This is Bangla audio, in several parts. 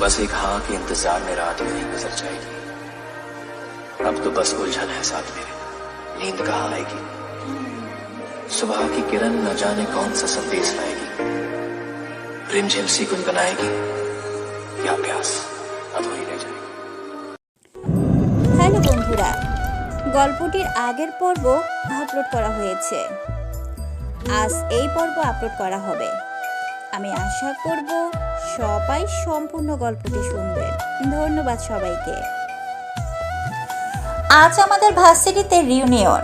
बस एक हाँ के इंतजार में रात में गुजर जाएगी अब तो बस उलझन है साथ मेरे नींद कहाँ आएगी सुबह की किरण न जाने कौन सा संदेश लाएगी रिमझिम सी गुनगुनाएगी या प्यास अधूरी रह जाएगी হ্যালো বন্ধুরা গল্পটির আগের পর্ব আপলোড করা হয়েছে আজ এই পর্ব আপলোড করা হবে আমি আশা করব সবাই সম্পূর্ণ গল্পটি শুনবেন ধন্যবাদ সবাইকে। আজ আমাদের ভার্সিটিতে রিউনিয়ন।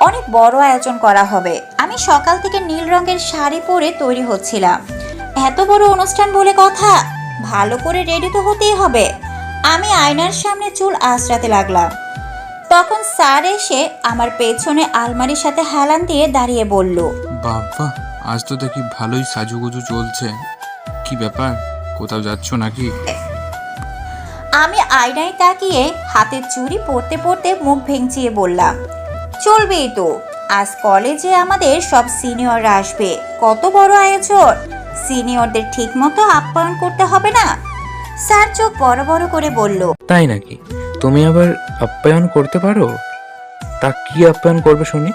অনেক বড় আয়োজন করা হবে। আমি সকাল থেকে নীল রঙের শাড়ি পরে তৈরি হচ্ছিলাম। এত বড় অনুষ্ঠান বলে কথা? ভালো করে রেডি তো হতেই হবে। আমি আয়নার সামনে চুল আঁচড়াতে লাগলাম। তখন স্যার এসে আমার পেছনে আলমারির সাথে হেলান দিয়ে দাঁড়িয়ে বলল, বাবা আজ তো দেখি ভালোই সাজুগুজু চলছে। কি ব্যাপার? কোথাও যাচ্ছ নাকি? আমি আয়নায় তাকিয়ে হাতের চুড়ি পরতে পরতে মুখ ভেঙচিয়ে বললাম চলবেই তো। আজ কলেজে আমাদের সব সিনিয়ররা আসবে। কত বড় আয়োজন। সিনিয়রদের ঠিক মতো আপ্যায়ন করতে হবে না? স্যার চোখ বড় বড় করে বলল তাই নাকি? তুমি আবার আপ্যায়ন করতে পারো? তা কি আপ্যায়ন করবে শুনি?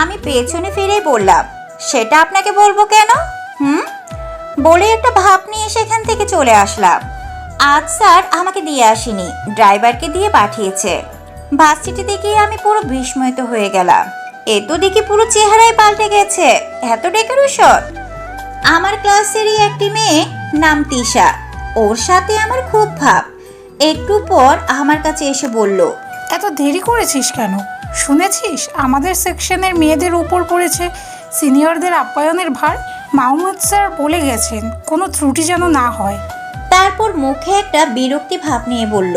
আমি পেছনে ফিরে বললাম সেটা আপনাকে বলব কেন? হুম? বলে একটা ভাব নিয়ে সেখান থেকে চলে আসলাম। আজ স্যার আমাকে দিয়ে আসেনি, ড্রাইভারকে দিয়ে পাঠিয়েছে। ভার্সিটিতে গিয়ে আমি পুরো বিস্ময়িত হয়ে গেলাম। এ তো দেখি পুরো চেহারাই পাল্টে গেছে। এত ডেকোরেশন! আমার ক্লাসেরই একটি মেয়ে নাম তিশা। ওর সাথে আমার খুব ভাব। একটু পর আমার কাছে এসে বলল, এত দেরি করেছিস কেন? শুনেছিস? আমাদের সেকশনের মেয়েদের উপর পড়েছে সিনিয়রদের আপ্যায়নের ভার মাহমুদ স্যার বলে গেছেন কোনো ত্রুটি যেন না হয়। তারপর মুখে একটা বিরক্তি ভাব নিয়ে বলল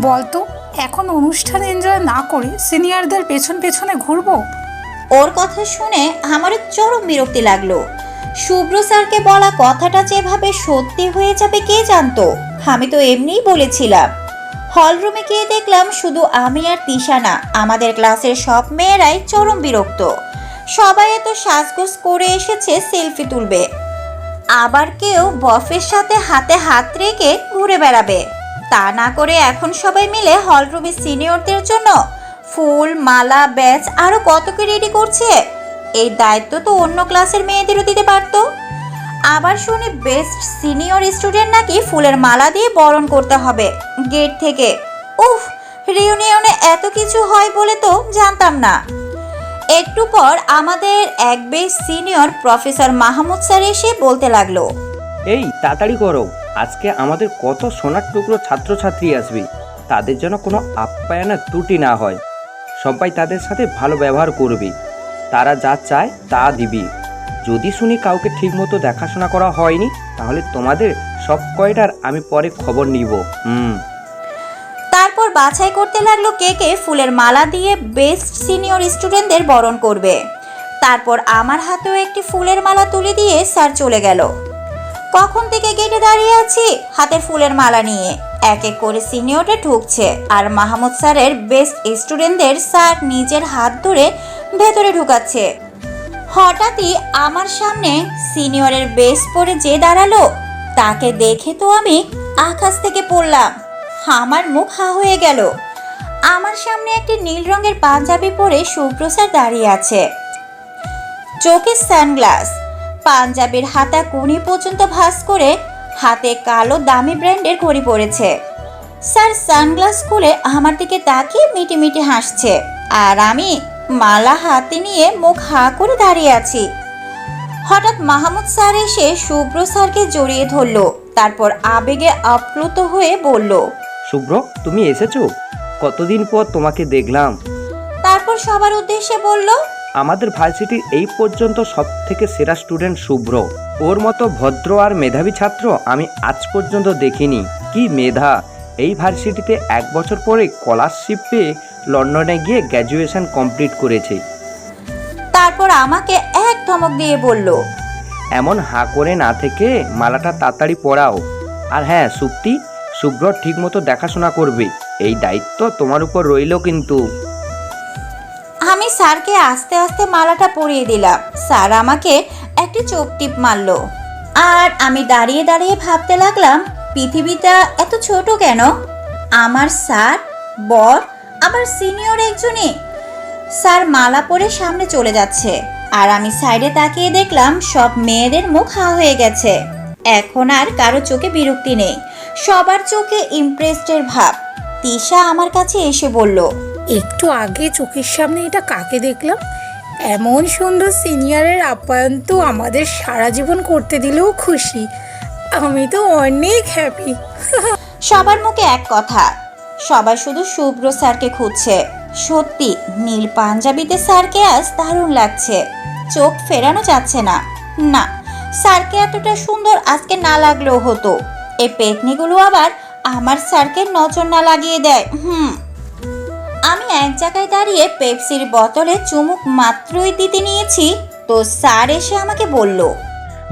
বলতো এখন অনুষ্ঠান এনজয় না করে সিনিয়রদের পেছন পেছনে ঘুরবো? ওর কথা শুনে আমারও চরম বিরক্তি লাগল। শুভ্র স্যারকে বলা কথাটা যেভাবে সত্যি হয়ে যাবে কে জানতো? আমি তো এমনিই বলেছিলাম। হলরুমে গিয়ে দেখলাম শুধু আমি আর তিশা না আমাদের ক্লাসের সব মেয়েরাই চরম বিরক্ত। সবাই এত সাজগোজ করে এসেছে সেলফি তুলবে। আবার কেউ বফের সাথে হাতে হাত রেখে ঘুরে বেড়াবে। তা না করে এখন সবাই মিলে হলরুমে সিনিয়রদের জন্য ফুল, মালা ব্যাচ আরও কত কি রেডি করছে? এই দায়িত্ব তো অন্য ক্লাসের মেয়েদেরও দিতে পারতো। আবার শুনি বেস্ট সিনিয়র স্টুডেন্ট নাকি ফুলের মালা দিয়ে বরণ করতে হবে গেট থেকে। উফ রিউনিয়নে এত কিছু হয় বলে তো জানতাম না। একটু পর আমাদের এক বেশ সিনিয়র প্রফেসর মাহমুদ স্যার এসে বলতে লাগল। এই, তাড়াতাড়ি করো। আজকে আমাদের কত সোনার টুকরো ছাত্রছাত্রী আসবে। তাদের যেন কোনো আপ্যায়নের ত্রুটি না হয়। সবাই তাদের সাথে ভালো ব্যবহার করবে। তারা যা চায় তা দিবি। যদি শুনি কাউকে ঠিকমতো দেখাশোনা করা হয়নি, তাহলে তোমাদের সব কয়টার আমি পরে খবর নিব। হুম। তারপর বাছাই করতে লাগল কে কে ফুলের মালা দিয়ে বেস্ট সিনিয়র স্টুডেন্টদের বরণ করবে। তারপর আমার হাতেও একটি ফুলের মালা তুলে দিয়ে স্যার চলে গেল। কখন থেকে গেটে দাঁড়িয়ে আছি? হাতের ফুলের মালা নিয়ে। এক এক করে সিনিয়ররা ঢুকছে আর মাহমুদ স্যারের বেস্ট স্টুডেন্টদের স্যার নিজের হাত ধরে ভেতরে ঢুকাচ্ছে। হঠাৎই আমার সামনে সিনিয়রের বেস পরে যে দাঁড়াল, তাকে দেখে তো আমি আকাশ থেকে পড়লাম। আমার মুখ হা হয়ে গেল। আমার সামনে একটি নীল রঙের পাঞ্জাবি পরে শুভ্র দাঁড়িয়ে আছে। চোখে সানগ্লাস। পাঞ্জাবির হাতা কুনি পর্যন্ত ভাঁজ করে হাতে কালো দামি ব্র্যান্ডের ঘড়ি পরেছে। স্যার, সানগ্লাস খুলে আমার দিকে তাকিয়ে মিটি মিটি হাসছে। আর আমি মালা হাতে নিয়ে মুখ হা করে দাঁড়িয়ে আছি। হঠাৎ মাহমুদ স্যার এসে শুভ্র স্যারকে জড়িয়ে ধরলো, তারপর আবেগে আপ্লুত হয়ে বলল শুভ্র তুমি এসেছ? কতদিন পর তোমাকে দেখলাম। তারপর সবার উদ্দেশ্যে বলল আমাদের ভার্সিটির এই পর্যন্ত সব থেকে সেরা স্টুডেন্ট শুভ্র। ওর মতো ভদ্র আর মেধাবী ছাত্র আমি আজ পর্যন্ত দেখিনি। কি মেধা! এই ভার্সিটিতে এক বছর পরে স্কলারশিপ পেয়ে লন্ডনে গিয়ে গ্র্যাজুয়েশন কমপ্লিট করেছে। তারপর আমাকে এক ধমক দিয়ে বলল এমন হাঁ করে না থেকে মালাটা তাড়াতাড়ি পরাও। আর হ্যাঁ সুপ্তি শুভ্র ঠিকমতো দেখাশোনা করবে। এই দায়িত্ব তোমার উপর রইল কিন্তু। আমি স্যারকে আস্তে আস্তে মালাটা পরিয়ে দিলাম। স্যার আমাকে একটি চোখ টিপ মারলো। আর আমি দাঁড়িয়ে দাঁড়িয়ে ভাবতে লাগলাম, পৃথিবীটা এত ছোট কেন? আমার স্যার, বর আমার সিনিয়র একজনই। স্যার মালা পরে সামনে চলে যাচ্ছে। আর আমি সাইডে তাকিয়ে দেখলাম, সব মেয়েদের মুখ হা হয়ে গেছে। এখন আর কারও চোখে বিরক্তি নেই। সবার চোখে ইমপ্রেসডের ভাব। তিশা আমার কাছে এসে বলল একটু আগে চোখের সামনে এটা কাকে দেখলাম? এমন সুন্দর সিনিয়রের আপ্যায়ন তো আমাদের সারা জীবন করতে দিলেও খুশি। আমি তো অনেক হ্যাপি সবার মুখে এক কথা সবাই শুধু শুভ্র স্যারকে খুঁজছে। সত্যি নীল পাঞ্জাবিতে স্যারকে আজ দারুণ লাগছে। চোখ ফেরানো যাচ্ছে না। না স্যারকে এতটা সুন্দর আজকে না লাগলেও হতো। এই পেতনিগুলো আবার আমার স্যারকে নজর না লাগিয়ে দেয়। হুম। আমি এক জায়গায় দাঁড়িয়ে পেপসির বোতলে চুমুক মাত্রই দিতে নিয়েছি তো স্যার এসে আমাকে বলল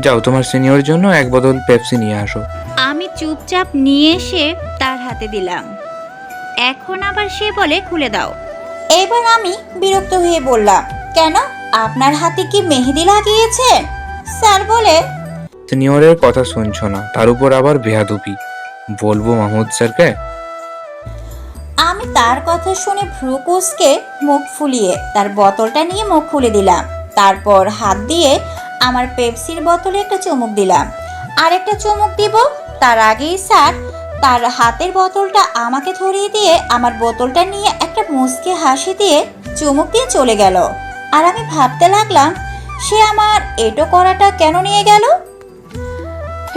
যাও তোমার সিনিয়র জন্য এক বোতল পেপসি নিয়ে আসো। আমি চুপচাপ নিয়ে এসে তার হাতে দিলাম। এখন আবার সে বলে খুলে দাও। এবার আমি বিরক্ত হয়ে বললাম কেন? আপনার হাতে কি মেহেদি লাগিয়েছে? স্যার বলে সিনিয়রের কথা শুনছো না, তার উপর আবার বেহাদুপি বলব মাহমুদ স্যারকে? আমি তার কথা শুনে ভ্রুকুসকে মুখ ফুলিয়ে, তার বোতলটা নিয়ে মুখ খুলে দিলাম। তারপর হাত দিয়ে আমার পেপসির বোতলে একটা চুমুক দিলাম। আর একটা চুমুক দিব? তার আগেই স্যার, তার হাতের বোতলটা আমাকে ধরিয়ে দিয়ে আমার বোতলটা নিয়ে একটা মুচকে হাসি দিয়ে চুমুক দিয়ে চলে গেল। আর আমি ভাবতে লাগলাম, সে আমার এটো করাটা কেন নিয়ে গেল?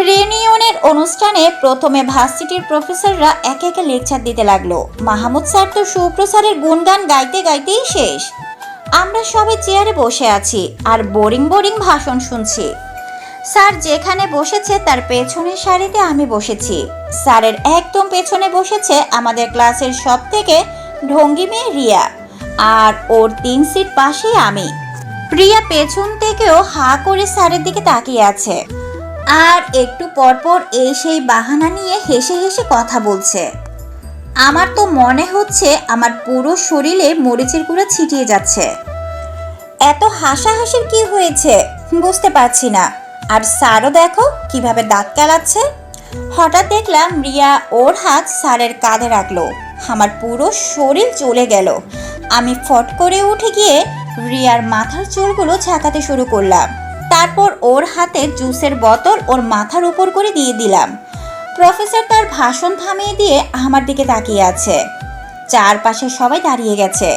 রিউনিয়নের অনুষ্ঠানে প্রথমে ভার্সিটির প্রফেসররা একে একে লেকচার দিতে লাগল। মাহমুদ স্যার তো সুপ্রসারের গুণগান গাইতে গাইতেই শেষ। আমরা সবাই চেয়ারে বসে আছি আর বোরিং বোরিং ভাষণ শুনছি। স্যার যেখানে বসেছে তার পেছনের সারিতে আমি বসেছি। স্যারের একদম পেছনে বসেছে আমাদের ক্লাসের সব থেকে ঢঙ্গি মেয়ে রিয়া আর ওর তিন সিট পাশেই আমি। প্রিয়া পেছন থেকেও হা করে স্যারের দিকে তাকিয়ে আছে। আর একটু পরপর এই সেই বাহানা নিয়ে হেসে হেসে কথা বলছে। আমার তো মনে হচ্ছে আমার পুরো শরীরে মরিচের গুঁড়া ছিটিয়ে যাচ্ছে। এত হাসাহাসির কি হয়েছে বুঝতে পারছি না। আর স্যারও দেখো কীভাবে দাঁত কেলাচ্ছে। হঠাৎ দেখলাম রিয়া ওর হাত স্যারের কাঁধে রাখল। আমার পুরো শরীর চলে গেল। আমি ফট করে উঠে গিয়ে রিয়ার মাথার চুলগুলো ঝাঁকাতে শুরু করলাম। তারপর ওর হাতে জুসের বোতল ওর মাথার উপর করে দিয়ে দিলাম। প্রফেসর তার ভাষণ থামিয়ে দিয়ে আমার দিকে তাকিয়ে আছে। চারপাশে সবাই দাঁড়িয়ে গেছে।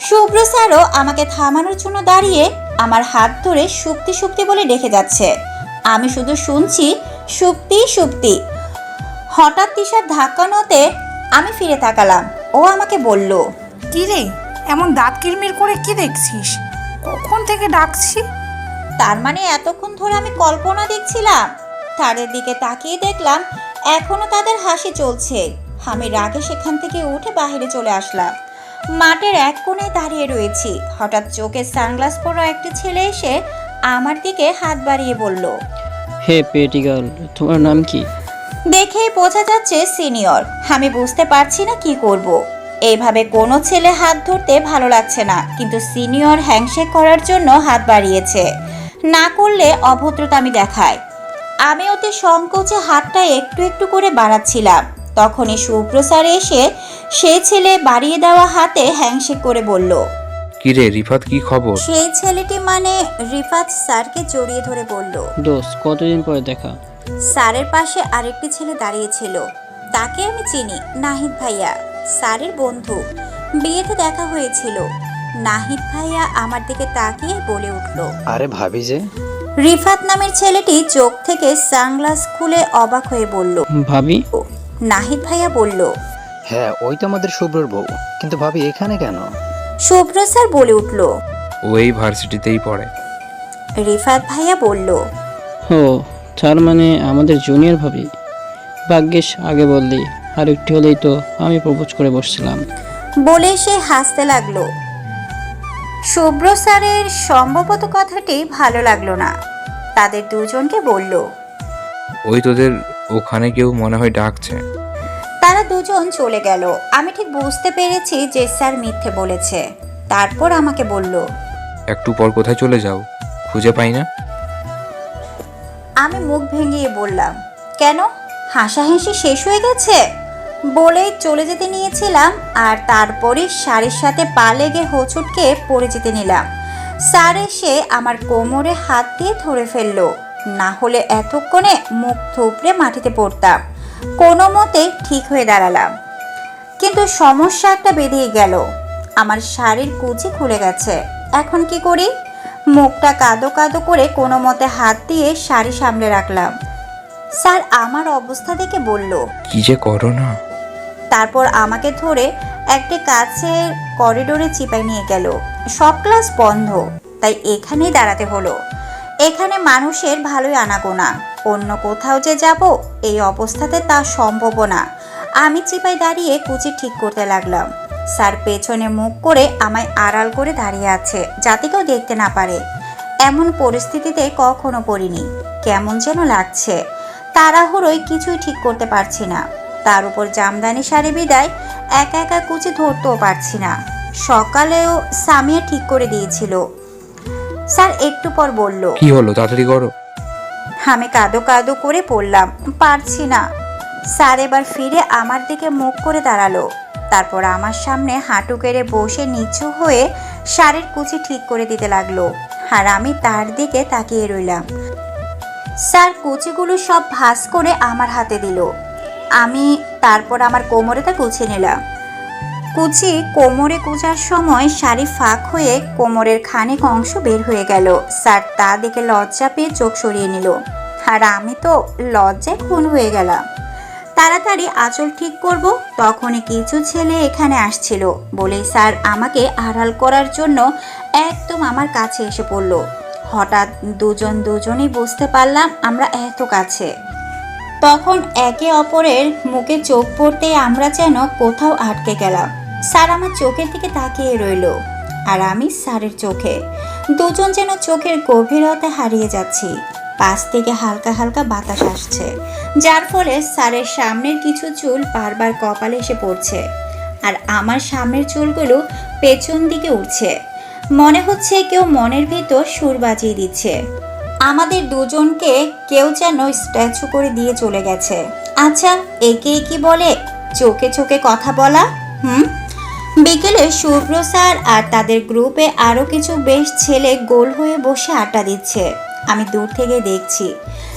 শুভ্র স্যারও আমাকে থামানোর জন্য দাঁড়িয়ে আমার হাত ধরে সুপ্তি সুপ্তি বলে ডেকে যাচ্ছে। আমি শুধু শুনছি, সুপ্তি সুপ্তি। হঠাৎ তিশার ধাক্কানোতে আমি ফিরে তাকালাম। ও আমাকে বলল, কি রে, এমন দাঁত কিরমির করে কি দেখছিস? কখন থেকে ডাকছি? তার মানে এতক্ষণ ধরে আমি কল্পনা দেখছিলাম। তাদের দিকে তাকিয়ে দেখলাম এখনও তাদের হাসি চলছে। আমি রাগে সেখান থেকে উঠে বাইরে চলে আসলাম। মাঠের এক কোণে দাঁড়িয়ে রয়েছি। হঠাৎ চোখে সানগ্লাস পরা একটি ছেলে এসে আমার দিকে হাত বাড়িয়ে বলল হে পেটি গার্ল তোমার নাম কি? দেখেই বোঝা যাচ্ছে সিনিয়র। আমি বুঝতে পারছি না কি করব। এইভাবে কোনো ছেলে হাত ধরতে ভালো লাগছে না কিন্তু সিনিয়র হ্যাংশেক করার জন্য হাত বাড়িয়েছে। না করলে অভদ্রতা আমি দেখায় আমি ওতে সংকোচে হাতটা একটু একটু করে বাড়াচ্ছিলাম। তখনই সুপ্রসার এসে সেই ছেলে বাড়িয়ে দেওয়া হাতে হ্যাংশেক করে বলল কি রে রিফাত কি খবর? সেই ছেলেটি মানে রিফাত স্যারকে জড়িয়ে ধরে বলল দোস্ত কতদিন পরে দেখা? স্যারের পাশে আরেকটি ছেলে দাঁড়িয়েছিল তাকে আমি চিনি নাহিদ ভাইয়া। স্যারের বন্ধু। বিয়েতে দেখা হয়েছিল। নাহিদ ভাইয়া আমার দিকে তাকিয়ে বলে উঠল আরে ভাবি যে। রিফাত নামের ছেলেটি চোখ থেকে সানগ্লাস খুলে অবাক হয়ে বলল ভাবি? নাহিদ ভাইয়া বলল হ্যাঁ ওই তো আমাদের শুভ্রর বউ। কিন্তু ভাবি এখানে কেন? শুভ্র স্যার বলে উঠল ও এই ভার্সিটিতেই পড়ে। রিফাত ভাইয়া বলল ও তার মানে আমাদের জুনিয়র ভাবি? ভাগ্যিস আগে বললি আর একটু হলেই তো আমি প্রপোজ করে বসছিলাম। বলে সে হাসতে লাগল। শুভ্র স্যারের সম্ভবত কথাটি ভালো লাগল না। তাদের দুজনকে বলল ওই তোদের ওখানে কেউ মনে হয় ডাকছে? তারা দুজন চলে গেল। আমি ঠিক বুঝতে পেরেছি যে স্যার মিথ্যে বলেছে। তারপর আমাকে বলল একটু পর কোথায় চলে যাও খুঁজে পাই না? আমি মুখ ভেঙিয়ে বললাম কেন? হাসাহাসি শেষ হয়ে গেছে? বলেই চলে যেতে নিয়েছিলাম আর তারপরে শাড়ির সাথে পা লেগে হোঁচটকে পড়ে যেতে নিলাম। স্যার এসে আমার কোমরে হাত দিয়ে ধরে ফেলল। না হলে এতক্ষণে মুখ থুপড়ে মাটিতে পড়তাম। কোনো মতে ঠিক হয়ে দাঁড়ালাম। কিন্তু সমস্যা একটা বেরিয়ে গেল। আমার শাড়ির কুচি খুলে গেছে। এখন কি করি? মুখটা কাদো কাদো করে কোনো মতে হাত দিয়ে শাড়ি সামলে রাখলাম। স্যার আমার অবস্থা দেখে বলল, কি যে করো না? তারপর আমাকে ধরে একটি কাছের করিডোরে চিপাই নিয়ে গেল। সব ক্লাস বন্ধ, তাই এখানেই দাঁড়াতে হলো। এখানে মানুষের ভালোই আনাগোনা। অন্য কোথাও যে যাব, এই অবস্থাতে তা সম্ভব না। আমি চিপাই দাঁড়িয়ে কুচি ঠিক করতে লাগলাম। স্যার পেছনে মুখ করে আমায় আড়াল করে দাঁড়িয়ে আছে, যাতে কেউ দেখতে না পারে। এমন পরিস্থিতিতে কখনো পড়িনি। কেমন যেন লাগছে। তাড়াহুড়োই কিছুই ঠিক করতে পারছি না। তার উপর জামদানি শাড়ি বিদায় একা একা কুচি ধরতেও পারছি না। সকালেও সামিয়া ঠিক করে দিয়েছিল। স্যার একটু পর বলল কি হলো? তাড়াতাড়ি করো। আমি কাদো কাদো করে পড়লাম পারছি না। স্যার এবার ফিরে আমার দিকে মুখ করে দাঁড়াল। তারপর আমার সামনে হাঁটু কেড়ে বসে নিচু হয়ে শাড়ির কুচি ঠিক করে দিতে লাগল আর আমি তার দিকে তাকিয়ে রইলাম। স্যার কুচিগুলো সব ভাঁজ করে আমার হাতে দিল। আমি তারপর আমার কোমরেতে গুছিয়ে নিলাম। কুচি কোমরে কুচার সময় শাড়ি ফাঁক হয়ে কোমরের খানিক অংশ বের হয়ে গেল। স্যার তা দেখে লজ্জা পেয়ে চোখ সরিয়ে নিল। আর আমি তো লজ্জায় খুন হয়ে গেলাম। তাড়াতাড়ি আঁচল ঠিক করব, তখনই কিছু ছেলে এখানে আসছিল। বলেই স্যার আমাকে আড়াল করার জন্য একদম আমার কাছে এসে পড়ল। হঠাৎ দুজন দুজনেই বুঝতে পারলাম আমরা এত কাছে। তখন একে অপরের মুখে চোখ পড়তে আমরা যেন কোথাও আটকে গেলাম। স্যার আমার চোখের দিকে তাকিয়ে রইল আর আমি স্যারের চোখে। দুজন যেন চোখের গভীরতা হারিয়ে যাচ্ছি। পাশ থেকে হালকা হালকা বাতাস আসছে, যার ফলে স্যারের সামনের কিছু চুল বারবার কপালে এসে পড়ছে আর আমার সামনের চুলগুলো পেছন দিকে উঠছে মনে হচ্ছে কেউ মনের ভিতর সুর বাজিয়ে দিচ্ছে। আমাদের দুজনকে কেউ যেন স্ট্যাচু করে দিয়ে চলে গেছে। আচ্ছা একে কি বলে? চোখে চোখে কথা বলা? হুম? বিকেলে শুভ্র স্যার আর তাদের গ্রুপে আরও কিছু বেশ ছেলে গোল হয়ে বসে আড্ডা দিচ্ছে। আমি দূর থেকে দেখছি,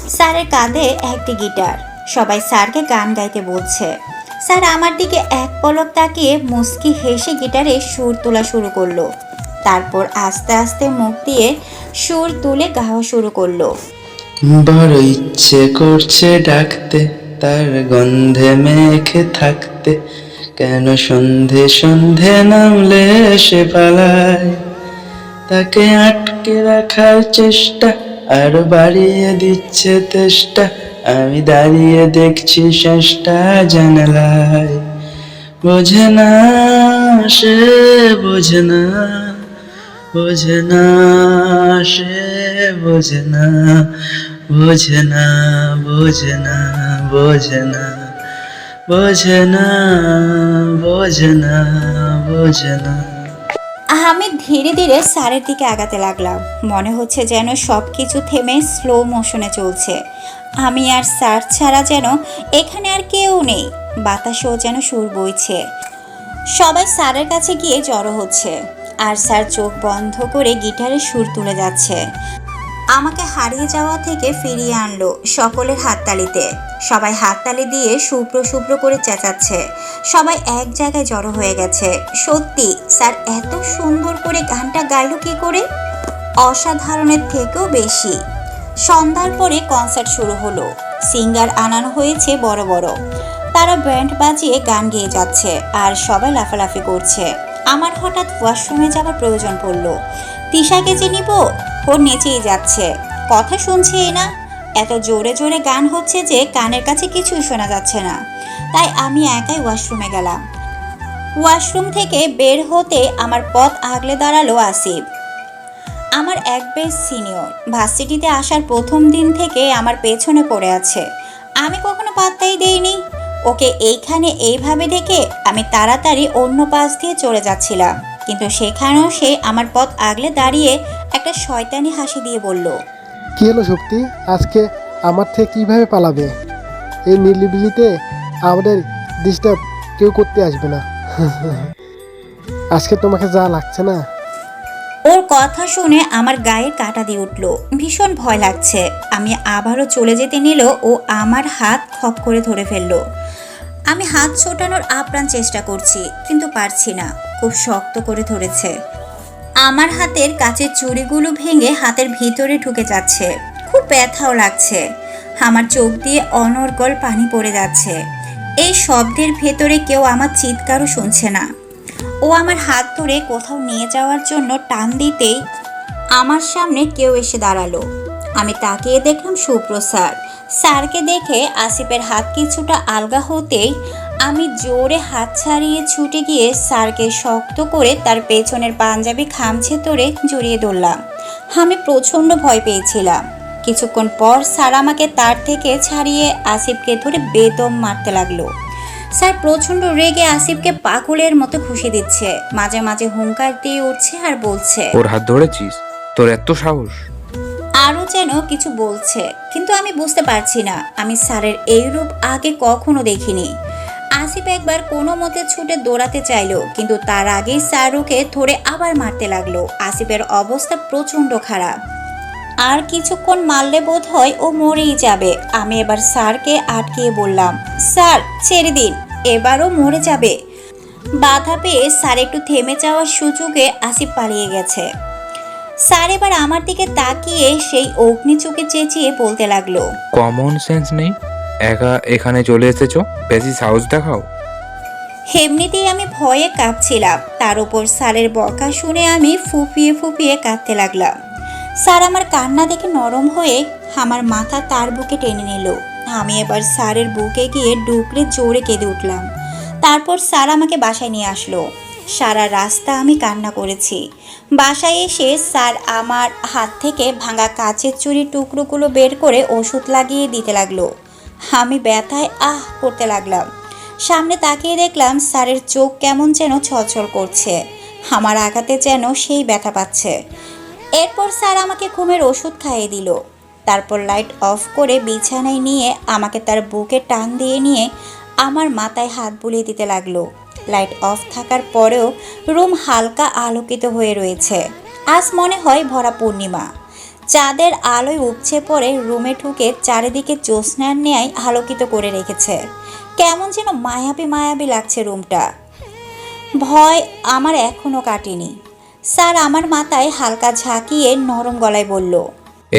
স্যারের কাঁধে একটি গিটার। সবাই স্যারকে গান গাইতে বলছে। স্যার আমার দিকে এক পলক তাকিয়ে মুস্কি হেসে গিটারে সুর তোলা শুরু করল। তারপর আস্তে আস্তে মুখ দিয়ে সুর তুলে গাওয়া শুরু করল। বড় ইচ্ছে করছে ডাকতে, তার গন্ধে মেখে থাকতে। কেন সন্ধে সন্ধে নামলে সে পালায়? তাকে আটকে রাখার চেষ্টা, আর বাড়িয়ে দিচ্ছে তেষ্টা। আমি দাঁড়িয়ে দেখছি শেষটা জানালায়। বোঝে না, সে বোঝে না। বোঝে সে বোঝে না বোঝে না বোঝে না বোঝে আমি ধীরে ধীরে স্যারের দিকে আগাতে লাগলাম। মনে হচ্ছে যেন সব কিছু থেমে স্লো মোশনে চলছে। আমি আর স্যার ছাড়া যেন এখানে আর কেউ নেই। বাতাসেও যেন সুর বইছে। সবাই স্যারের কাছে গিয়ে জড়ো হচ্ছে। আর স্যার চোখ বন্ধ করে গিটারে সুর তুলে যাচ্ছে। আমাকে হারিয়ে যাওয়া থেকে ফিরিয়ে আনলো সকলের হাততালিতে। সবাই হাততালি দিয়ে শুভ্র শুভ্র করে চেঁচাচ্ছে। সবাই এক জায়গায় জড়ো হয়ে গেছে। সত্যি, স্যার এত সুন্দর করে গানটা গাইল কি করে? অসাধারণের থেকেও বেশি। সন্ধ্যার পরে কনসার্ট শুরু হলো। সিঙ্গার আনানো হয়েছে বড় বড়। তারা ব্যান্ড বাজিয়ে গান গেয়ে যাচ্ছে আর সবাই লাফালাফি করছে। আমার হঠাৎ ওয়াশরুমে যাওয়ার প্রয়োজন পড়ল। তিশাকে যে নিব, ও নেচেই যাচ্ছে। কথা শুনছেই না। এত জোরে জোরে গান হচ্ছে যে কানের কাছে কিছুই শোনা যাচ্ছে না। তাই আমি একাই ওয়াশরুমে গেলাম। ওয়াশরুম থেকে বের হতে আমার পথ আগলে দাঁড়াল আসিফ। আমার এক বেশ সিনিয়র। ভার্সিটিতে আসার প্রথম দিন থেকে আমার পেছনে পড়ে আছে। আমি কখনো পাত্তাই দেইনি। ওকে এইখানে এইভাবে দেখে আমি তাড়াতাড়ি অন্য পাশ দিয়ে চলে যাচ্ছিলাম। কিন্তু সেখানেও সে আমার পথ আগলে দাঁড়িয়ে একটা শয়তানি হাসি দিয়ে বলল, কি হলো শক্তি? আজকে আমার থেকে কীভাবে পালাবে? এই নিরিবিলিতে আমাদের ডিস্টার্ব কেউ করতে আসবে না। আজকে তোমাকে যা লাগছে না ওর কথা শুনে আমার গায়ে কাটা দিয়ে উঠল। ভীষণ ভয় লাগছে। আমি আবারও চলে যেতে নিল ও আমার হাত খপ করে ধরে ফেলল। আমি হাত ছোটানোর আপ্রাণ চেষ্টা করছি, কিন্তু পারছি না। খুব শক্ত করে ধরেছে। আমার হাতের কাচের চুড়িগুলো ভেঙে হাতের ভিতরে ঢুকে যাচ্ছে। খুব ব্যথাও লাগছে। আমার চোখ দিয়ে অনর্গল পানি পড়ে যাচ্ছে। এই শব্দের ভেতরে কেউ আমার চিৎকারও শুনছে না। ও আমার হাত ধরে কোথাও নিয়ে যাওয়ার জন্য টান দিতেই আমার সামনে কেউ এসে দাঁড়াল। আমি তাকিয়ে দেখলাম সুপ্র স্যার। স্যারকে দেখে আসিফের হাত কিছুটা আলগা হতেই আমি জোরে হাত ছাড়িয়ে ছুটে গিয়ে স্যারকে শক্ত করে তার পেছনের পাঞ্জাবি খামছে ধরে জড়িয়ে ধরলাম। আমি প্রচণ্ড ভয় পেয়েছিলাম। কিছুক্ষণ পর স্যার আমাকে তার থেকে ছাড়িয়ে আসিফকে ধরে বেদম মারতে লাগল। স্যার প্রচণ্ড রেগে আসিফকে পাগলের মতো ঘুষে দিচ্ছে। মাঝে মাঝে হুঙ্কার দিয়ে উঠছে আর বলছে ওর হাত ধরেছিস? তোর এত সাহস। আরও যেন কিছু বলছে কিন্তু আমি বুঝতে পারছি না। আমি স্যারের এই রূপ আগে কখনো দেখিনি। আসিফ একবার কোনো মতে ছুটে দৌড়াতে চাইলো কিন্তু তার আগেই স্যার ওকে ধরে আবার মারতে লাগল। আসিফের অবস্থা প্রচণ্ড খারাপ। আর কিছুক্ষণ মারলে বোধ হয় ও মরেই যাবে। আমি এবার স্যারকে আটকিয়ে বললাম স্যার ছেড়ে দিন এবারও মরে যাবে। বাধা পেয়ে স্যার একটু থেমে যাওয়ার সুযোগে আসিফ পালিয়ে গেছে। স্যার এবার আমার দিকে তাকিয়ে সেই অগ্নি চোখে চেঁচিয়ে বলতে লাগল কমন সেন্স নেই? একা এখানে চলে এসেছ? বেশি সাহস দেখাও। এমনিতেই আমি ভয়ে কাঁপছিলাম। তার উপর স্যারের বকা শুনে আমি ফুপিয়ে ফুপিয়ে কাঁদতে লাগলাম। স্যার আমার কান্না দেখে নরম হয়ে আমার মাথা তার বুকে টেনে নিল। আমি এবার স্যারের বুকে গিয়ে ডুকরে জোরে কেঁদে উঠলাম। তারপর স্যার আমাকে বাসায় নিয়ে আসলো। সারা রাস্তা আমি কান্না করেছি। বাসায় এসে স্যার আমার হাত থেকে ভাঙা কাচের চুরি টুকরোগুলো বের করে ওষুধ লাগিয়ে দিতে লাগল। আমি ব্যথায় আহ করতে লাগলাম। সামনে তাকিয়ে দেখলাম স্যারের চোখ কেমন যেন ছলছল করছে। আমার আঘাতে যেন সেই ব্যথা পাচ্ছে। এরপর স্যার আমাকে ঘুমের ওষুধ খাইয়ে দিল। তারপর লাইট অফ করে বিছানায় নিয়ে আমাকে তার বুকে টান দিয়ে নিয়ে আমার মাথায় হাত বুলিয়ে দিতে লাগল। লাইট অফ থাকার পরেও রুম হালকা আলোকিত হয়ে রয়েছে। আজ মনে হয় ভরা পূর্ণিমা। চাঁদের আলোয় উপচে পড়ে রুমে ঢুকে চারিদিকে জ্যোৎস্নার ন্যায় আলোকিত করে রেখেছে। কেমন যেন মায়াবী মায়াবী লাগছে রুমটা। ভয় আমার এখনও কাটেনি। স্যার, আমার মাথায় হালকা ঝাঁকিয়ে নরম গলায় বলল,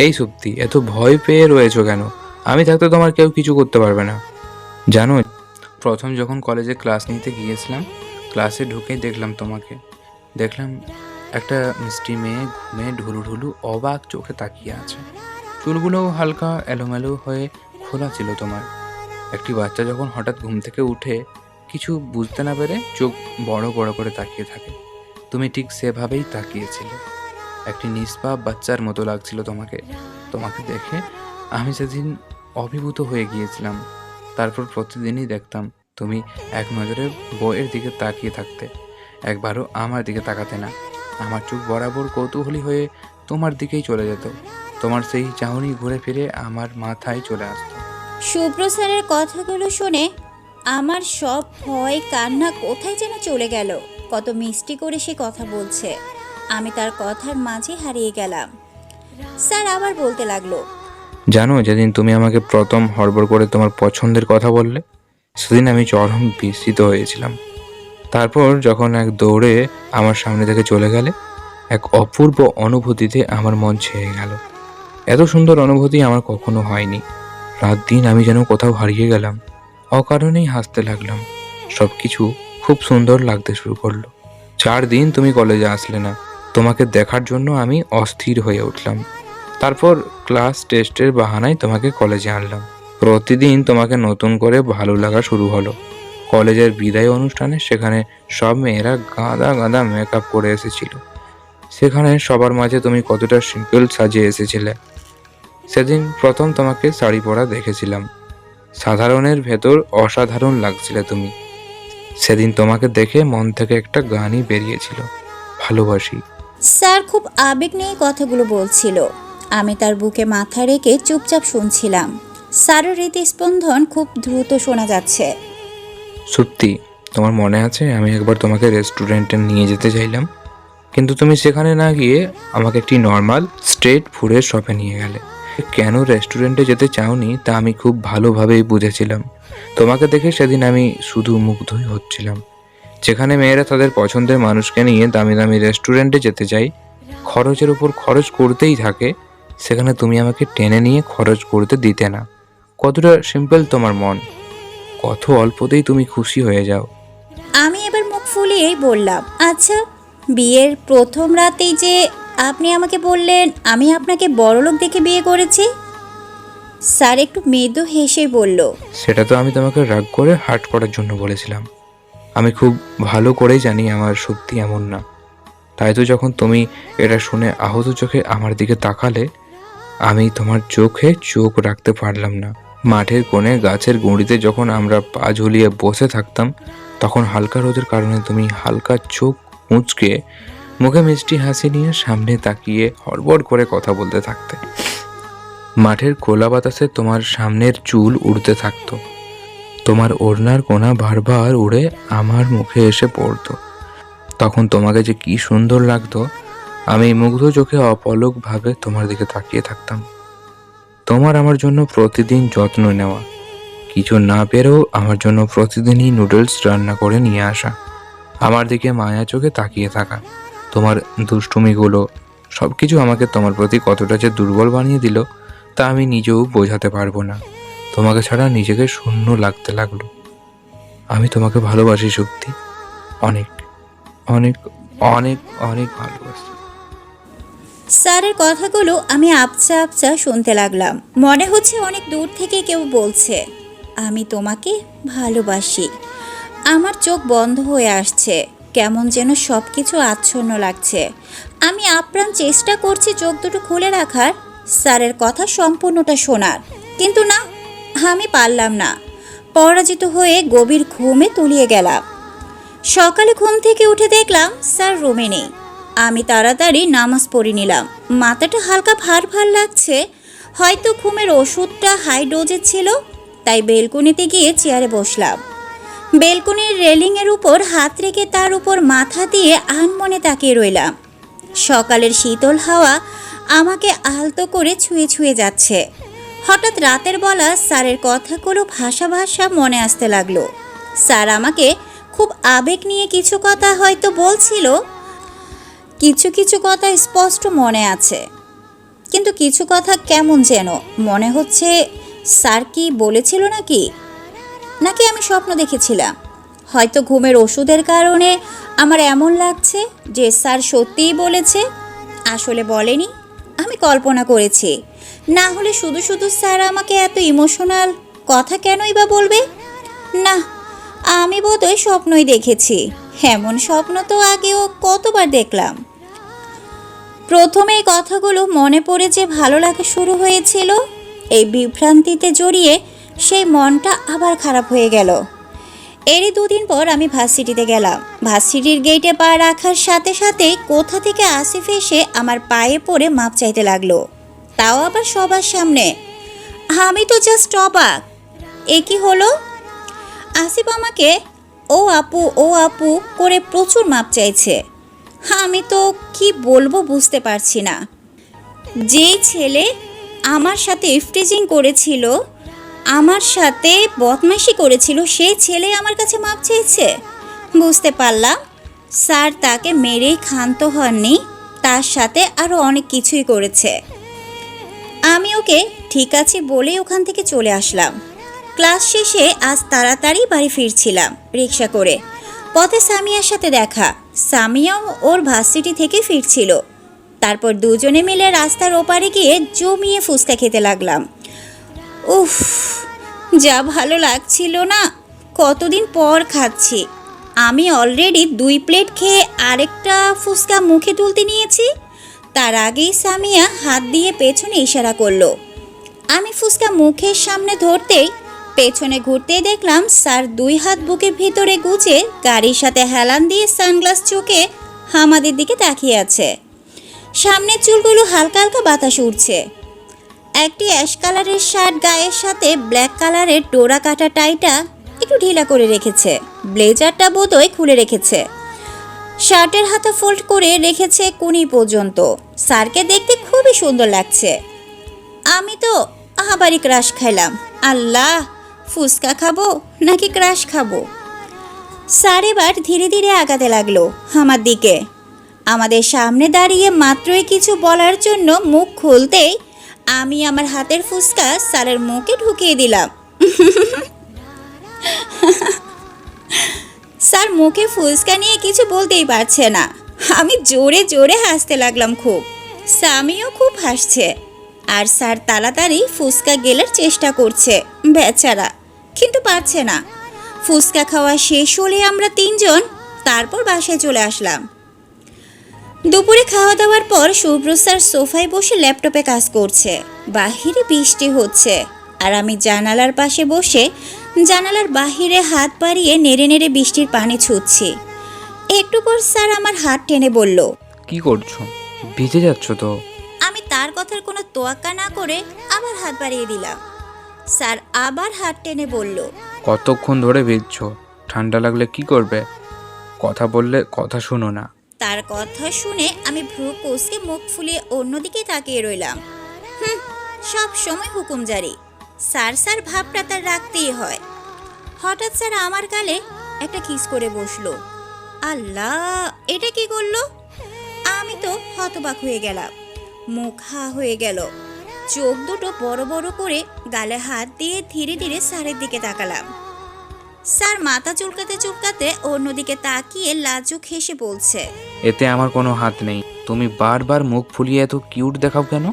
এই সুপ্তি, এত ভয় পেয়ে রয়েছো কেন? আমি থাকতে তোমার কেউ কিছু করতে পারবে না। জানো, প্রথম যখন কলেজে ক্লাস নিতে গিয়েছিলাম, ক্লাসে ঢুকেই দেখলাম তোমাকে। দেখলাম একটা মিষ্টি মেয়ে ঘুমে ঢুলু ঢুলু অবাক চোখে তাকিয়ে আছে। চুলগুলোও হালকা এলোমেলো হয়ে খোলা ছিল তোমার। একটি বাচ্চা যখন হঠাৎ ঘুম থেকে উঠে কিছু বুঝতে না পেরে চোখ বড় বড় করে তাকিয়ে থাকে। তুমি ঠিক সেভাবেই তাকিয়েছিলে। একটি নিষ্পাপ বাচ্চার মতো লাগছিল তোমাকে। তোমাকে দেখে আমি সেদিন অভিভূত হয়ে গিয়েছিলাম। তারপর প্রতিদিনই দেখতাম তুমি এক নজরে বইয়ের দিকে তাকিয়ে থাকতে। একবারও আমার দিকে তাকাতে না। আমার চোখ বরাবর কৌতূহলী হয়ে তোমার দিকেই চলে যেত। তোমার সেই চাহনি ঘুরে ফিরে আমার মাথায় চলে আসতো। শুভ্র স্যারের কথাগুলো শুনে আমার সব ভয় কান্না কোথায় যেন চলে গেল। কত মিষ্টি করে সে কথা বলছে। আমি তার কথার মাঝে হারিয়ে গেলাম। স্যার আবার বলতে লাগল, জানো, যেদিন তুমি আমাকে প্রথম হড়বড় করে তোমার পছন্দের কথা বললে, সেদিন আমি চরম বিস্মিত হয়েছিলাম। তারপর যখন এক দৌড়ে আমার সামনে থেকে চলে গেলে, এক অপূর্ব অনুভূতিতে আমার মন ছেয়ে গেল। এত সুন্দর অনুভূতি আমার কখনো হয়নি। রাত দিন আমি যেন কোথাও হারিয়ে গেলাম, অকারণেই হাসতে লাগলাম। সব কিছু খুব সুন্দর লাগতে শুরু করল। চার দিন তুমি কলেজে আসলে না, তোমাকে দেখার জন্য আমি অস্থির হয়ে উঠলাম। তারপর ক্লাস টেস্টের বাহানায় তোমাকে কলেজে আনলাম। প্রতিদিন তোমাকে নতুন করে ভালো লাগা শুরু হলো। কলেজের বিদায় অনুষ্ঠানে সেখানে সব মেয়েরা গাঁদা গাঁদা মেকআপ করে এসেছিল। সেখানে সবার মাঝে তুমি কতটা সিম্পল সাজিয়ে এসেছিলে। সেদিন প্রথম তোমাকে শাড়ি পরা দেখেছিলাম। সাধারণের ভেতর অসাধারণ লাগছিলে তুমি। সেদিন তোমাকে দেখে মন থেকে একটা গানই বেরিয়েছিল ভালোবাসি। স্যার খুব আবেগ নিয়ে কথাগুলো বলছিল। আমি তার বুকে মাথা রেখে চুপচাপ শুনছিলাম। স্যারের হৃদস্পন্দন খুব দ্রুত শোনা যাচ্ছে। সত্যি তোমার মনে আছে আমি একবার তোমাকে রেস্টুরেন্টে নিয়ে যেতে চাইলাম? কিন্তু তুমি সেখানে না গিয়ে আমাকে একটি নর্মাল স্ট্রেট ফুডের শপে নিয়ে গেলে। কেন রেস্টুরেন্টে যেতে চাওনি তা আমি খুব ভালোভাবেই বুঝেছিলাম। তোমাকে দেখে সেদিন আমি শুধু মুগ্ধই হচ্ছিলাম। যেখানে মেয়েরা তাদের পছন্দের মানুষকে নিয়ে দামি দামি রেস্টুরেন্টে যেতে চাই খরচের উপর খরচ করতেই থাকে, সেখানে তুমি আমাকে টেনে নিয়ে খরচ করতে দিতে না। কতটা সিম্পল তোমার মন। কত অল্পতেই তুমি খুশি হয়ে যাও। আমি এবার মুখ ফুলিয়েই বললাম আচ্ছা বিয়ের প্রথম রাতেই যে আপনি আমাকে বললেন, আমি আপনাকে বড়লোক দেখে বিয়ে করেছি? স্যার একটু মৃদু হেসে বলল, সেটা তো আমি তোমাকে রাগ করে হার্ট করার জন্য বলেছিলাম। আমি খুব ভালো করেই জানি আমার সত্যি এমন না। তাই তো যখন তুমি এটা শুনে আহত চোখে আমার দিকে তাকালে, আমি তোমার চোখে চোখ রাখতে পারলাম না। মাঠের কোণে, গাছের গুঁড়িতে যখন আমরা পা ঝুলিয়ে বসে থাকতাম, তখন হালকা রোদের কারণে তুমি হালকা চোখ মুচকে মুখে মিষ্টি হাসি নিয়ে সামনে তাকিয়ে হড়বড় করে কথা বলতে থাকতে। মাঠের খোলা বাতাসে তোমার সামনের চুল উড়তে থাকতো। তোমার ওড়নার কোনা বারবার উড়ে আমার মুখে এসে পড়তো। তখন তোমাকে যে কি সুন্দর লাগতো, আমি মুগ্ধ চোখে অপলকভাবে তোমার দিকে তাকিয়ে থাকতাম। তোমার আমার জন্য প্রতিদিন যত্ন নেওয়া, কিছু না পেরেও আমার জন্য প্রতিদিনই নুডলস রান্না করে নিয়ে আসা, আমার দিকে মায়া চোখে তাকিয়ে থাকা। তোমার দুষ্টুমিগুলো সব কিছু আমাকে তোমার প্রতি কতটা যে দুর্বল বানিয়ে দিল, তা আমি নিজেও বোঝাতে পারব না। তোমাকে ছাড়া নিজেকে শূন্য লাগতে লাগল। আমি তোমাকে ভালোবাসি সত্যি অনেক অনেক অনেক অনেক ভালোবাসি। স্যারের কথাগুলো আমি আপচা আপচা শুনতে লাগলাম। মনে হচ্ছে অনেক দূর থেকে কেউ বলছে, আমি তোমাকে ভালোবাসি। আমার চোখ বন্ধ হয়ে আসছে। কেমন যেন সব কিছু আচ্ছন্ন লাগছে। আমি আপ্রাণ চেষ্টা করছি চোখ দুটো খুলে রাখার। স্যারের কথা সম্পূর্ণটা শোনার। কিন্তু না, আমি পারলাম না। পরাজিত হয়ে গভীর ঘুমে তুলিয়ে গেলাম। সকালে ঘুম থেকে উঠে দেখলাম স্যার রুমে নেই। আমি তাড়াতাড়ি নামাজ পড়ে নিলাম। মাথাটা হালকা ভার ভার লাগছে। হয়তো ঘুমের ওষুধটা হাই ডোজের ছিল, তাই বেলকনিতে গিয়ে চেয়ারে বসলাম। বেলকনির রেলিংয়ের উপর হাত রেখে তার উপর মাথা দিয়ে আনমনে তাকিয়ে রইলাম। সকালের শীতল হাওয়া আমাকে আলতো করে ছুঁয়ে ছুঁয়ে যাচ্ছে। হঠাৎ রাতের বলা স্যারের কথাগুলো ভাষা ভাষা মনে আসতে লাগল। স্যার আমাকে খুব আবেগ নিয়ে কিছু কথা হয়তো বলছিল। কিছু কিছু কথা স্পষ্ট মনে আছে। কিন্তু কিছু কথা কেমন যেন? মনে হচ্ছে স্যার কি বলেছিল নাকি? নাকি আমি স্বপ্ন দেখেছিলাম? হয়তো ঘুমের ওষুধের কারণে আমার এমন লাগছে যে স্যার সত্যিই বলেছে, আসলে বলেনি, আমি কল্পনা করেছি। না হলে শুধু শুধু স্যার আমাকে এত ইমোশনাল কথা কেনই বা বলবে? না, আমি বোধহয় স্বপ্নই দেখেছি। এমন স্বপ্ন তো আগেও কতবার দেখলাম। প্রথমে এই কথাগুলো মনে পড়ে যে ভালো লাগা শুরু হয়েছিল, এই বিভ্রান্তিতে জড়িয়ে সেই মনটা আবার খারাপ হয়ে গেল। এরই দুদিন পর আমি ভার্সিটিতে গেলাম। ভার্সিটির গেটে পা রাখার সাথে সাথে কোথা থেকে আসিফ এসে আমার পায়ে পড়ে মাপ চাইতে লাগল। তাও আবার সবার সামনে। আমি তো জাস্ট অবাক। এ কি হলো? আসিফ আমাকে, ও আপু ও আপু করে প্রচুর মাপ চাইছে। আমি তো কি বলব বুঝতে পারছি না। যেই ছেলে আমার সাথে ইফটিজিং করেছিল আমার সাথে বদমাইশি করেছিল, সে ছেলে আমার কাছে মাপ চেয়েছে। বুঝতে পারলাম, স্যার তাকে মেরেই ক্ষান্ত হননি, তার সাথে আরও অনেক কিছুই করেছে। আমি ওকে, ঠিক আছে বলেই ওখান থেকে চলে আসলাম। ক্লাস শেষে আজ তাড়াতাড়ি বাড়ি ফিরছিলাম রিক্সা করে। পথে সামিয়ার সাথে দেখা। সামিয়াও ওর ভার্সিটি থেকে ফিরছিল। তারপর দুজনে মিলে রাস্তার ওপারে গিয়ে জমিয়ে ফুচকা খেতে লাগলাম। উফ যা ভালো লাগছিল না, কতদিন পর খাচ্ছি। আমি অলরেডি দুই প্লেট খেয়ে আরেকটা ফুচকা মুখে তুলতে নিয়েছি। তার আগেই সামিয়া হাত দিয়ে পেছনে ইশারা করল। আমি ফুচকা মুখের সামনে ধরতেই পেছনে ঘুরতেই দেখলাম স্যার দুই হাত বুকের ভিতরে গুজে গাড়ির সাথে হেলান দিয়ে সানগ্লাস চোখে আমাদের দিকে তাকিয়ে আছে। সামনের চুলগুলো হালকা হালকা বাতাস উঠছে একটি অ্যাশ কালারের শার্ট গায়ের সাথে ব্ল্যাক কালারের ডোরা কাটা টাইটা একটু ঢিলা করে রেখেছে। ব্লেজারটা বোধহয় খুলে রেখেছে। শার্টের হাতা ফোল্ড করে রেখেছে কুনি পর্যন্ত। স্যারকে দেখতে খুবই সুন্দর লাগছে। আমি তো আবারই ক্রাশ খাইলাম। আল্লাহ, ফুচকা খাব নাকি ক্রাশ খাব? স্যার এবার ধীরে ধীরে আগাতে লাগল আমার দিকে। আমাদের সামনে দাঁড়িয়ে মাত্রই কিছু বলার জন্য মুখ খুলতেই আমি আমার হাতের ফুসকা স্যারের মুখে ঢুকিয়ে দিলাম। স্যার মুখে ফুসকা নিয়ে কিছু বলতেই পারছে না। আমি জোরে জোরে হাসতে লাগলাম খুব। স্বামীও খুব হাসছে। আর স্যার তাড়াতাড়ি ফুসকা গেলার চেষ্টা করছে, বেচারা। কিন্তু পারছে না। ফুসকা খাওয়া শেষ হলে আমরা তিনজন, তারপর বাসায় চলে আসলাম। দুপুরে খাওয়া দাওয়ার পর শুভ্র স্যার সোফায় বসে ল্যাপটপে কাজ করছে। বাহিরে বৃষ্টি হচ্ছে। আর আমি জানালার পাশে বসে জানালার বাহিরে হাত বাড়িয়ে নেড়ে নেড়ে বৃষ্টির পানি ছুঁচ্ছি। একটু পর স্যার আমার হাত টেনে বলল কি করছ? ভিজে যাচ্ছ তো? আমি তার কথার কোনো তোয়াক্কা না করে আবার হাত বাড়িয়ে দিলাম। স্যার আবার হাত টেনে বলল কতক্ষণ ধরে ভিজছো? ঠান্ডা লাগলে কি করবে? কথা বললে কথা শোনো না। তার কথা শুনে আমি ভ্রু কোষকে মুখ ফুলিয়ে অন্যদিকে তাকিয়ে রইলাম। হুম, সব সময় হুকুম জারি। স্যার স্যার, ভাবটা তার রাখতেই হয়। হঠাৎ স্যার আমার গালে একটা কিস করে বসল। আল্লাহ, এটা কি করল? আমি তো হতবাক হয়ে গেলাম। মুখ হা হয়ে গেল। চোখ দুটো বড় বড় করে গালে হাত দিয়ে ধীরে ধীরে স্যারের দিকে তাকালাম। স্যার মাথা চুলকাতে চুলকাতে অন্যদিকে তাকিয়ে লাজুক হেসে বলছে এতে আমার কোনো হাত নেই। তুমি বারবার মুখ ফুলিয়ে এত কিউট দেখাও কেন?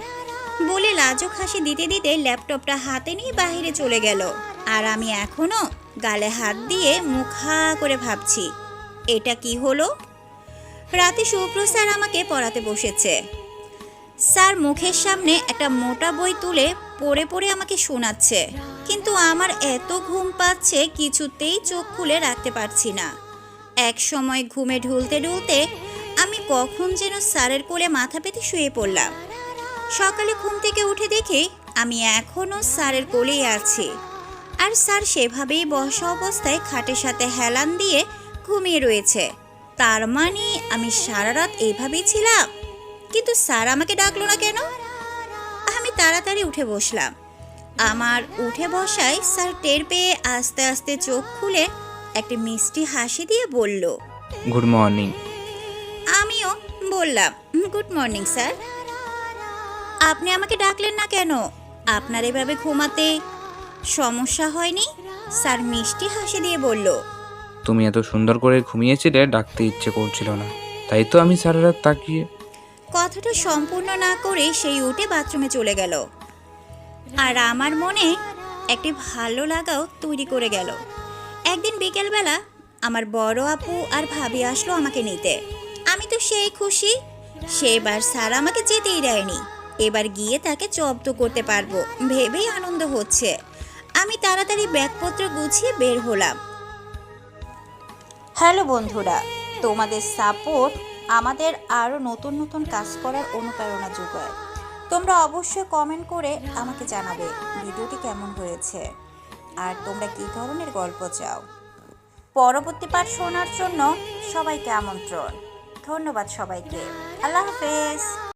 বলে লাজুক হাসি দিতে দিতে ল্যাপটপটা হাতে নিয়ে বাইরে চলে গেল। আর আমি এখনও গালে হাত দিয়ে মুখ হা করে ভাবছি এটা কি হলো? রাতে শুভ্র স্যার আমাকে পড়াতে বসেছে। স্যার মুখের সামনে একটা মোটা বই তুলে পড়ে পড়ে আমাকে শোনাচ্ছে। কিন্তু আমার এত ঘুম পাচ্ছে কিছুতেই চোখ খুলে রাখতে পারছি না। এক সময় ঘুমে ঢুলতে ঢুলতে আমি কখন যেন স্যারের কোলে মাথা পেতে শুয়ে পড়লাম। সকালে ঘুম থেকে উঠে দেখি আমি এখনও স্যারের কোলেই আছি। আর স্যার সেভাবেই বসা অবস্থায় খাটের সাথে হেলান দিয়ে ঘুমিয়ে রয়েছে। তার মানে আমি সারা রাত এইভাবেই ছিলাম? কিন্তু স্যার আমাকে ডাকলো না কেন? আমি তাড়াতাড়ি উঠে বসলাম। আমার উঠে বসায় স্যার টের পেয়ে আস্তে আস্তে চোখ খুলে একটা মিষ্টি হাসি দিয়ে বলল গুড মর্নিং আমিও বললাম গুড মর্নিং স্যার আপনি আমাকে ডাকলেন না কেন? আপনার এভাবে ঘুমাতে সমস্যা হয়নি? স্যার মিষ্টি হাসি দিয়ে বলল তুমি এত সুন্দর করে ঘুমিয়েছিলে ডাকতে ইচ্ছে করছিল না। তাই তো আমি সারা রাত তাকিয়ে কথাটা সম্পূর্ণ না করে সেই উঠে বাথরুমে চলে গেল। আর আমার মনে একটি ভালো লাগাও তৈরি করে গেল। একদিন বিকেলবেলা আমার বড় আপু আর ভাবি আসলো আমাকে নিতে। আমি তো সেই খুশি, সেবার স্যার আমাকে যেতেই দেয়নি। এবার গিয়ে তাকে জব্দ করতে পারব ভেবেই আনন্দ হচ্ছে। আমি তাড়াতাড়ি ব্যাগপত্র গুছিয়ে বের হলাম। হ্যালো বন্ধুরা, তোমাদের সাপোর্ট আমাদের আরও নতুন নতুন কাজ করার অনুপ্রেরণা যোগায়। তোমরা অবশ্যই কমেন্ট করে আমাকে জানাবে ভিডিওটি কেমন হয়েছে। আর তোমরা কী ধরনের গল্প চাও? পরবর্তী পাঠ শোনার জন্য সবাইকে আমন্ত্রণ। ধন্যবাদ সবাইকে। আল্লাহ হাফেজ।